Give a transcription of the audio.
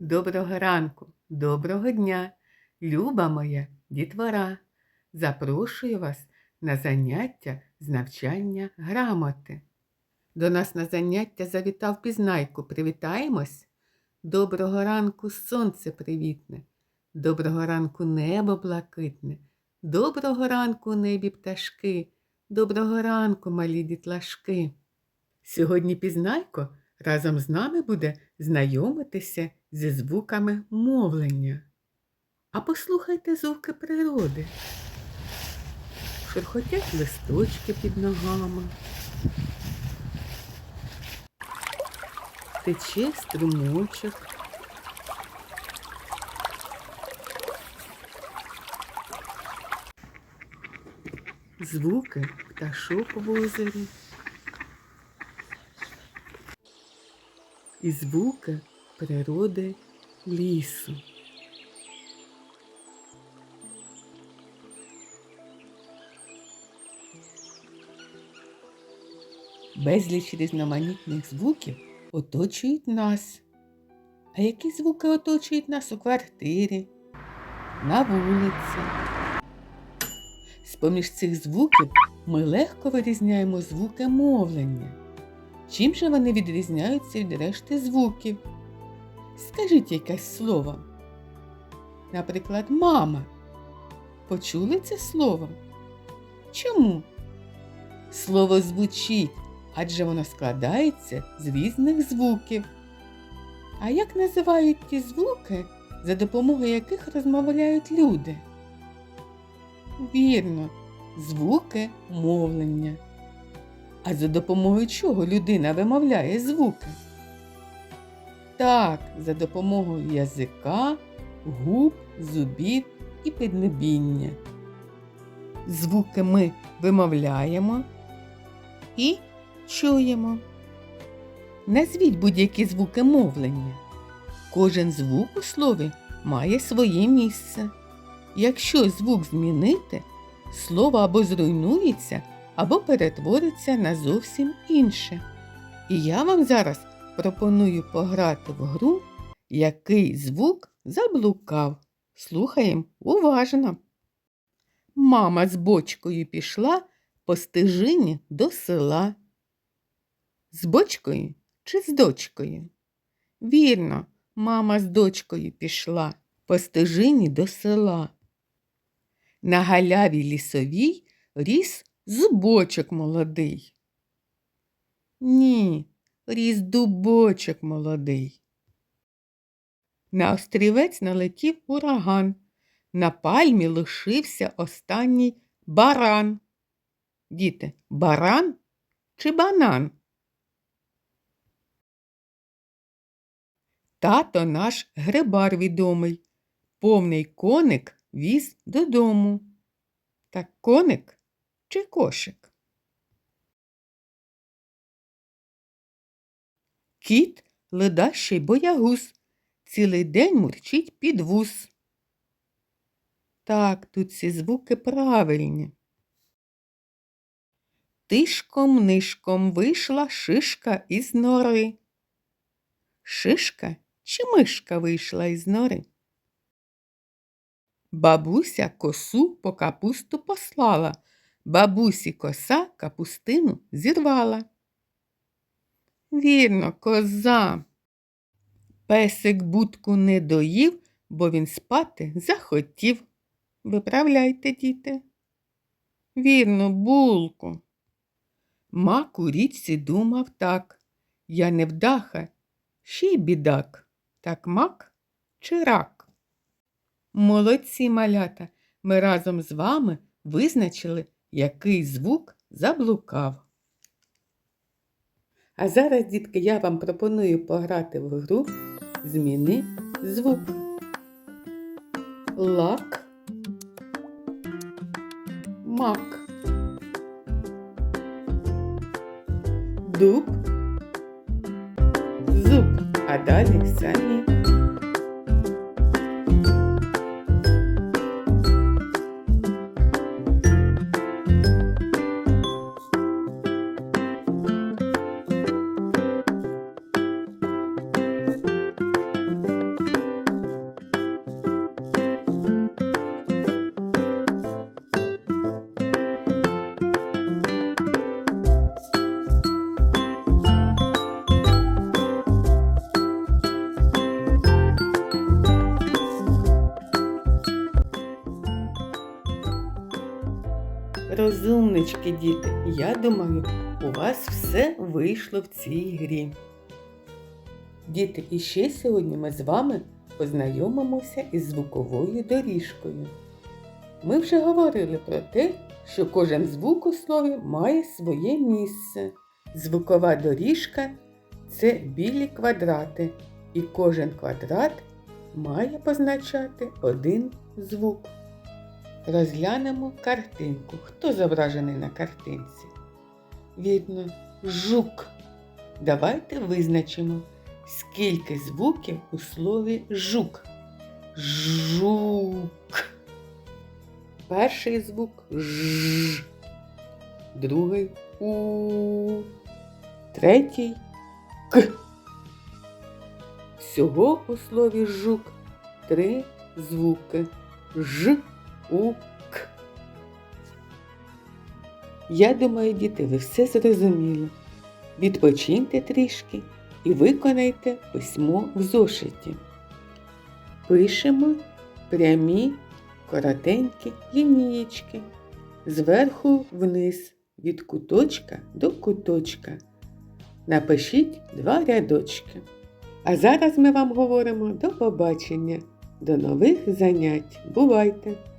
Доброго ранку, доброго дня, люба моя дітвора. Запрошую вас на заняття з навчання грамоти. До нас на заняття завітав пізнайку. Привітаємось. Доброго ранку сонце привітне, доброго ранку небо блакитне, доброго ранку небі пташки, доброго ранку, малі дітлашки. Сьогодні пізнайко разом з нами буде знайомитися зі звуками мовлення. А послухайте звуки природи. Шурхотять листочки під ногами. Тече струмочок. Звуки пташок в озері. І звуки природи лісу. Безліч різноманітних звуків оточують нас. А які звуки оточують нас у квартирі, на вулиці? З-поміж цих звуків ми легко вирізняємо звуки мовлення. Чим же вони відрізняються від решти звуків? Скажіть якесь слово. Наприклад, мама. Почули це слово? Чому? Слово звучить, адже воно складається з різних звуків. А як називають ті звуки, за допомогою яких розмовляють люди? Вірно, звуки мовлення. А за допомогою чого людина вимовляє звуки? Так, за допомогою язика, губ, зубів і піднебіння. Звуки ми вимовляємо і чуємо. Назвіть будь-які звуки мовлення. Кожен звук у слові має своє місце. Якщо звук змінити, слово або зруйнується, або перетвориться на зовсім інше. І я вам зараз пропоную пограти в гру, який звук заблукав. Слухаємо уважно. Мама з бочкою пішла по стежині до села. З бочкою чи з дочкою? Вірно, мама з дочкою пішла по стежині до села. На галяві лісовій ріс зубочок молодий. Ні, ріс дубочок молодий. На острівець налетів ураган. На пальмі лишився останній баран. Діти, баран чи банан? Тато наш грибар відомий. Повний коник віз додому. Так коник чи кошик? Кіт ледащий боягуз, цілий день мурчить під вуз. Так, тут ці звуки правильні. Тишком нишком вийшла шишка із нори. Шишка чи мишка вийшла із нори? Бабуся косу по капусту послала, бабусі коса капустину зірвала. Вірно, коза. Песик будку не доїв, бо він спати захотів. Виправляйте, діти. Вірно, булку. Мак у річці думав так. Я не вдаха, ще й бідак. Так мак чи рак? Молодці малята, ми разом з вами визначили, який звук заблукав. А зараз, дітки, я вам пропоную пограти в гру Зміни звук. Лак, мак, дуб, зуб, а далі самі. Розумнички, діти. Я думаю, у вас все вийшло в цій грі. Діти, і ще сьогодні ми з вами познайомимося із звуковою доріжкою. Ми вже говорили про те, що кожен звук у слові має своє місце. Звукова доріжка це білі квадрати, і кожен квадрат має позначати один звук. Розглянемо картинку. Хто зображений на картинці? Вірно, жук. Давайте визначимо, скільки звуків у слові жук. Жук. Перший звук ж. Другий у. Третій к. Всього у слові жук три звуки ж, у. Я думаю, діти, ви все зрозуміли. Відпочиньте трішки і виконайте письмо в зошиті. Пишемо прямі коротенькі лінієчки зверху вниз від куточка до куточка. Напишіть два рядочки. А зараз ми вам говоримо до побачення, до нових занять. Бувайте!